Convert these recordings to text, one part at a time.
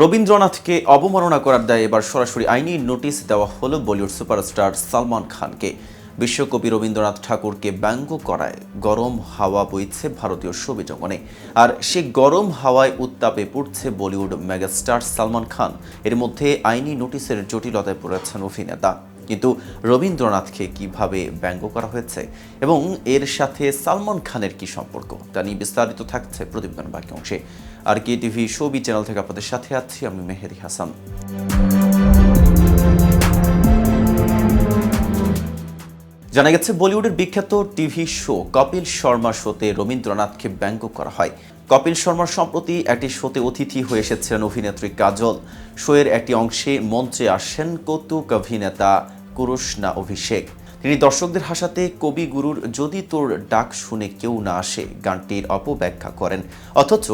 রবীন্দ্রনাথকে অবমাননা করার দায়ে এবার সরাসরি আইনি নোটিশ দেওয়া হলো বলিউড সুপারস্টার সালমান খানকে। বিশ্বকবি রবীন্দ্রনাথ ঠাকুরকে ব্যঙ্গ করায় গরম হাওয়া বইছে ভারতীয় ছবি জগনে আর সে গরম হাওয়ায় উত্তাপে পড়ছে বলিউড মেগাস্টার সালমান খান। এর মধ্যে আইনি নোটিশের জটিলতায় পড়েছেন অভিনেতা। কিন্তু রবীন্দ্রনাথকে কীভাবে ব্যঙ্গ করা হয়েছে এবং এর সাথে সালমান খানের কি সম্পর্ক, তা নিয়ে বিস্তারিত থাকছে প্রতিবেদন বাকি অংশে। আর কে টিভি শোবি চ্যানেল থেকে আপনাদের সাথে আছি আমি মেহেদি হাসান। জানা গেছে, বলিউডের বিখ্যাত টিভি শো কপিল শর্মা শোতে রবীন্দ্রনাথকে ব্যঙ্গ করা হয়। কপিল শর্মার সম্প্রতি একটি শোতে অতিথি হয়ে এসেছিলেন অভিনেত্রী কাজল। শোয়ের একটি অংশে মঞ্চে আসেন কৌতুক অভিনেতা কুরুষ্ণা অভিষেক। তিনি দর্শকদের হাসাতে কবি গুরুর যদি তোর ডাক শুনে কেউ না আসে, গানটির অপব্যাখ্যা করেন। অথচ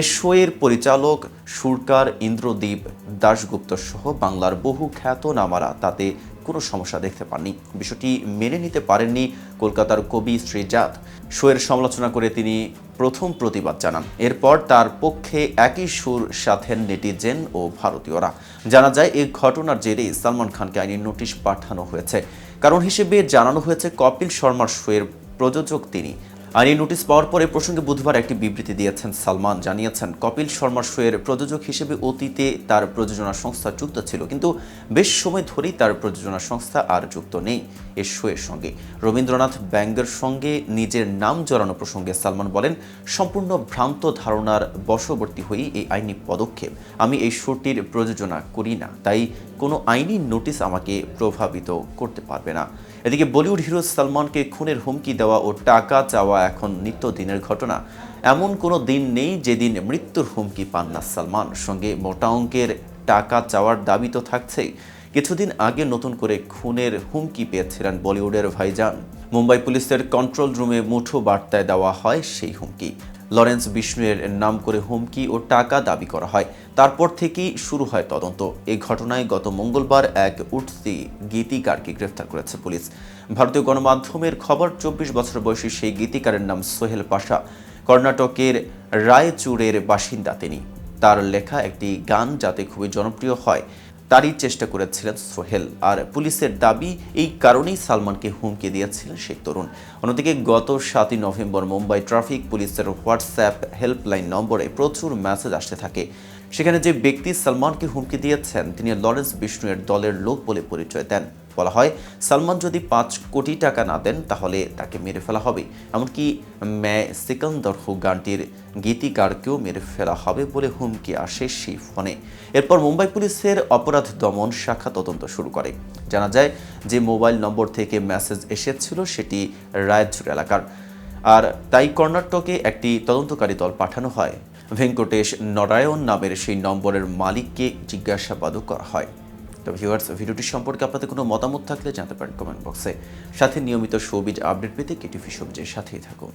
এ শোয়ের পরিচালক সুরকার ইন্দ্রদীপ দাশগুপ্ত সহ বাংলার বহু খ্যাতনামারা তাতে কোনো সমস্যা দেখতে পাননি। বিষয়টি মেনে নিতে পারেননি কলকাতার কবি শ্রীজাত। শোয়ের সমালোচনা করে তিনি প্রথম প্রতিবাদ জানান। এরপর তার পক্ষে একই সুর সাথেন নেটিজেন ও ভারতীয়রা। জানা যায় এই ঘটনার জেরে সালমান খানকে আইনি নোটিশ পাঠানো হয়েছে। কারণ হিসেবে জানানো হয়েছে কপিল শর্মার শোয়ের প্রযোজক তিনি। আর এই নোটিশ পাওয়ার পরে প্রসঙ্গে বুধবার একটি বিবৃতি দিয়েছেন সালমান। জানিয়েছেন, কপিল শর্মার শোয়ের প্রযোজক হিসেবে অতীতে তার প্রযোজনা সংস্থা যুক্ত ছিল, কিন্তু বেশ সময় ধরেই তার প্রযোজনা সংস্থা আর যুক্ত নেই এ শোয়ের সঙ্গে। রবীন্দ্রনাথ ব্যাঙ্গের সঙ্গে নিজের নাম জড়ানো প্রসঙ্গে সালমান বলেন, সম্পূর্ণ ভ্রান্ত ধারণার বশবর্তী হয়েই এই আইনি পদক্ষেপ। আমি এই শোটির প্রযোজনা করি না, তাই কোনো আইনি নোটিশ আমাকে প্রভাবিত করতে পারবে না। এদিকে বলিউড হিরো সালমানকে খুনের হুমকি দেওয়া ও টাকা চাওয়া এখন নিত্যদিনের ঘটনা। এমন কোনো দিন নেই যেদিন মৃত্যুর হুমকি পান না সালমান। সঙ্গে মোটা অঙ্কের টাকা চাওয়ার দাবি তো থাকছেই। কিছুদিন আগে নতুন করে খুনের হুমকি পেয়েছিলেন বলিউডের ভাইজান। মুম্বাই পুলিশের কন্ট্রোল রুমে মুঠো বার্তায় দেওয়া হয় সেই হুমকি। লরেন্স বিষ্ণুয়ের নাম করে হুমকি ও টাকা দাবি করা হয়। তারপর থেকেই শুরু হয় তদন্ত। এই ঘটনায় গত মঙ্গলবার এক উঠতি গীতিকারকে গ্রেফতার করেছে পুলিশ। ভারতীয় গণমাধ্যমের খবর, চব্বিশ বছর বয়সী সেই গীতিকারের নাম সোহেল পাশা। কর্ণাটকের রায়চুরের বাসিন্দা তিনি। তার লেখা একটি গান যাতে খুবই জনপ্রিয় হয়। তারই চেষ্টা করেছিলেন সোহেল, আর পুলিশের দাবি এই কারণেই সালমানকে হুমকি দিয়েছিলেন সেই তরুণ। অন্যদিকে গত সাতই নভেম্বর মুম্বাই ট্রাফিক পুলিশের হোয়াটসঅ্যাপ হেল্পলাইন নম্বরে প্রচুর মেসেজ আসতে থাকে। সেখানে যে ব্যক্তি সালমানকে হুমকি দিয়েছেন, তিনি লরেন্স বিষ্ণুয়ের দলের লোক বলে পরিচয় দেন। বলা হয়, সালমান যদি পাঁচ কোটি টাকা না দেন, তাহলে তাকে মেরে ফেলা হবে। এমনকি ম্যা সিকান্দর হু গানটির গীতিকারকেও মেরে ফেলা হবে বলে হুমকি আসে সেই ফোনে। এরপর মুম্বাই পুলিশের অপরাধ দমন শাখা তদন্ত শুরু করে। জানা যায় যে মোবাইল নম্বর থেকে মেসেজ এসেছিল, সেটি রায়চুর এলাকার। আর তাই কর্ণাটকে একটি তদন্তকারী দল পাঠানো হয়। ভেঙ্কটেশ নরায়ণ নামের সেই নম্বরের মালিককে জিজ্ঞাসাবাদও করা হয়। তবে ভিউয়ার্স ভিডিওটি সম্পর্কে আপনাদের কোনো মতামত থাকলে জানতে পারেন কমেন্ট বক্সে সাথে নিয়মিত শোবিজ আপডেট পেতে কেটিভি সবজির সাথেই থাকুন।